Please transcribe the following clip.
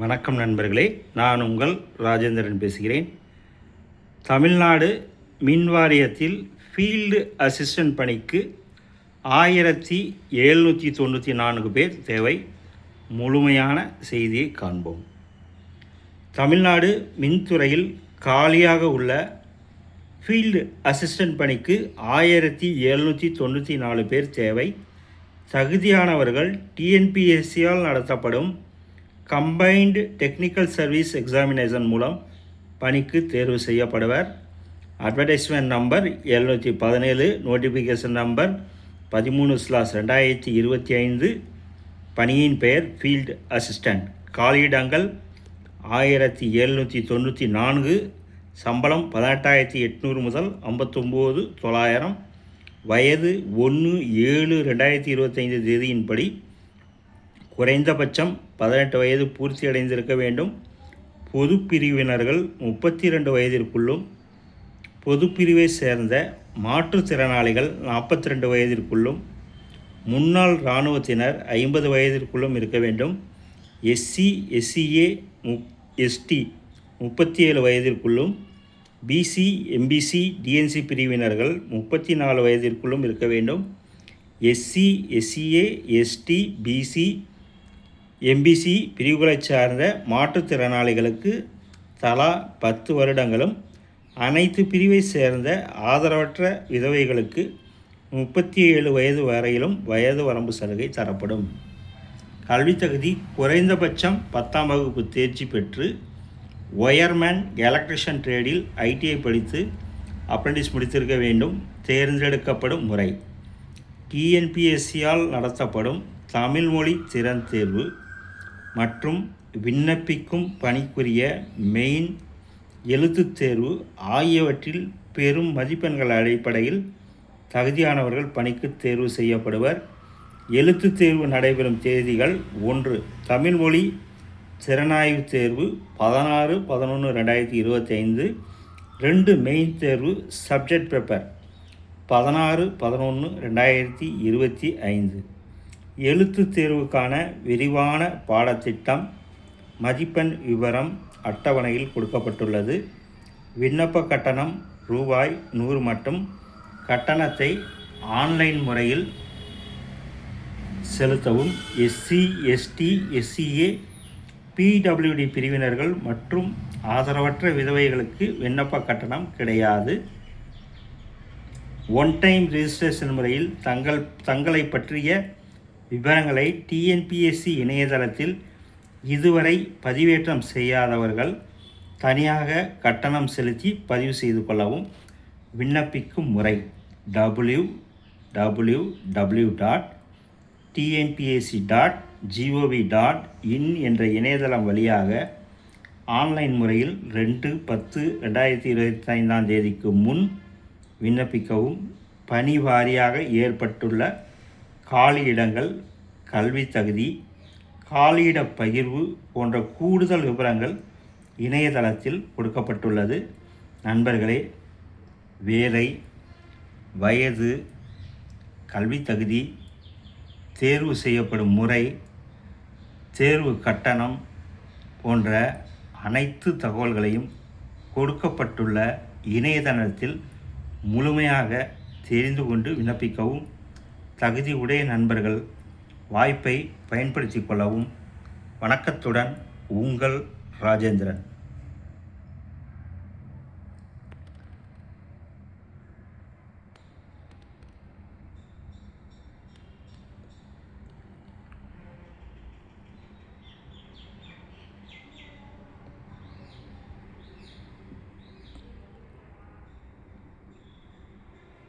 வணக்கம் நண்பர்களே நான் உங்கள் ராஜேந்திரன் பேசுகிறேன். தமிழ்நாடு மின் வாரியத்தில் ஃபீல்டு அசிஸ்டன்ட் பணிக்கு ஆயிரத்தி எழுநூற்றி தொண்ணூற்றி நான்கு பேர் தேவை. முழுமையான செய்தியை காண்போம். தமிழ்நாடு மின்துறையில் காலியாக உள்ள ஃபீல்டு அசிஸ்டன்ட் பணிக்கு ஆயிரத்தி எழுநூற்றி தொண்ணூற்றி நாலு பேர் தேவை. தகுதியானவர்கள் டிஎன்பிஎஸ்சியால் நடத்தப்படும் கம்பைன்டு டெக்னிக்கல் சர்வீஸ் எக்ஸாமினேஷன் மூலம் பணிக்கு தேர்வு செய்யப்படுவர். அட்வர்டைஸ்மெண்ட் நம்பர் எழுநூற்றி பதினேழு நோட்டிஃபிகேஷன் நம்பர் பதிமூணு ஸ்லாஸ் ரெண்டாயிரத்தி இருபத்தி ஐந்து. பணியின் பெயர் ஃபீல்டு அசிஸ்டண்ட் காலியிடங்கள் ஆயிரத்தி எழுநூற்றி தொண்ணூற்றி நான்கு. சம்பளம் பதினெட்டாயிரத்தி எட்நூறு முதல் ஐம்பத்தொம்போது தொள்ளாயிரம். வயது ஒன்று ஏழு ரெண்டாயிரத்தி இருபத்தைந்து தேதியின்படி குறைந்தபட்சம் பதினெட்டு வயது பூர்த்தி அடைந்திருக்க வேண்டும். பொது பிரிவினர்கள் முப்பத்தி ரெண்டு வயதிற்குள்ளும் பொது பிரிவை சேர்ந்த மாற்றுத்திறனாளிகள் நாற்பத்தி ரெண்டு வயதிற்குள்ளும் முன்னாள் இராணுவத்தினர் ஐம்பது வயதிற்குள்ளும் இருக்க வேண்டும். எஸ்சி எஸ்சிஏ முப் எஸ்டி முப்பத்தி ஏழு வயதிற்குள்ளும் பிசி எம்பிசி டிஎன்சி பிரிவினர்கள் முப்பத்தி நாலு வயதிற்குள்ளும் இருக்க வேண்டும். SC SCA ST BC MBC பிரிவுகளைச் சார்ந்த மாற்றுத்திறனாளிகளுக்கு தலா பத்து வருடங்களும் அனைத்து பிரிவை சேர்ந்த ஆதரவற்ற விதவைகளுக்கு முப்பத்தி ஏழு வயது வரையிலும் வயது வரம்பு சலுகை தரப்படும். கல்வித் தகுதி குறைந்தபட்சம் பத்தாம் வகுப்பு தேர்ச்சி பெற்று ஒயர்மேன் எலக்ட்ரிஷியன் ட்ரேடில் ஐடிஐ படித்து அப்ரண்டிஸ் முடித்திருக்க வேண்டும் தேர்ந்தெடுக்கப்படும் முறை. டிஎன்பிஎஸ்சியால் நடத்தப்படும் தமிழ்மொழி திறன் தேர்வு மற்றும் விண்ணப்பிக்கும் பணிக்குரிய மெயின் எழுத்துத் தேர்வு ஆகியவற்றில் பெரும் மதிப்பெண்கள் அடிப்படையில் தகுதியானவர்கள் பணிக்கு தேர்வு செய்யப்படுவர். எழுத்துத் தேர்வு நடைபெறும் தேதிகள் ஒன்று தமிழ் மொழி திறனாய்வு தேர்வு பதினாறு பதினொன்று ரெண்டாயிரத்தி இருபத்தி ஐந்து ரெண்டு மெயின் தேர்வு சப்ஜெக்ட் பேப்பர் பதினாறு பதினொன்று ரெண்டாயிரத்தி இருபத்தி ஐந்து. எழுத்துத் தேர்வுக்கான விரிவான பாடத்திட்டம் மதிப்பெண் விவரம் அட்டவணையில் கொடுக்கப்பட்டுள்ளது. விண்ணப்ப கட்டணம் ரூபாய் நூறு மட்டும். கட்டணத்தை ஆன்லைன் முறையில் செலுத்தவும். எஸ்சி எஸ்டி எஸ்சிஏ பிடபிள்யூடி பிரிவினர்கள் மற்றும் ஆதரவற்ற விதவைகளுக்கு விண்ணப்ப கட்டணம் கிடையாது. ஒன் டைம் ரிஜிஸ்ட்ரேஷன் முறையில் தங்கள் தங்களை பற்றிய விவரங்களை டிஎன்பிஎஸ்சி இணையதளத்தில் இதுவரை பதிவேற்றம் செய்யாதவர்கள் தனியாக கட்டணம் செலுத்தி பதிவு செய்து கொள்ளவும் விண்ணப்பிக்கும் முறை W W W dot TNPSC dot G O V dot in என்ற இணையதளம் வழியாக ஆன்லைன் முறையில் ரெண்டு பத்து ரெண்டாயிரத்தி இருபத்தி ஐந்தாம் தேதிக்கு முன் விண்ணப்பிக்கவும் பணி வாரியாக ஏற்பட்டுள்ள காலியிடங்கள் கல்வி தகுதி காலியிட பகிர்வு போன்ற கூடுதல் விவரங்கள் இணையதளத்தில் கொடுக்கப்பட்டுள்ளது. நண்பர்களே வேலை வயது கல்வி தகுதி தேர்வு செய்யப்படும் முறை தேர்வு கட்டணம் போன்ற அனைத்து தகவல்களையும் கொடுக்கப்பட்டுள்ள இணையதளத்தில் முழுமையாக தெரிந்து கொண்டு விண்ணப்பிக்கவும் தகுதி உடைய நண்பர்கள் வாய்ப்பை பயன்படுத்தி கொள்ளவும். வணக்கத்துடன் உங்கள் ராஜேந்திரன்.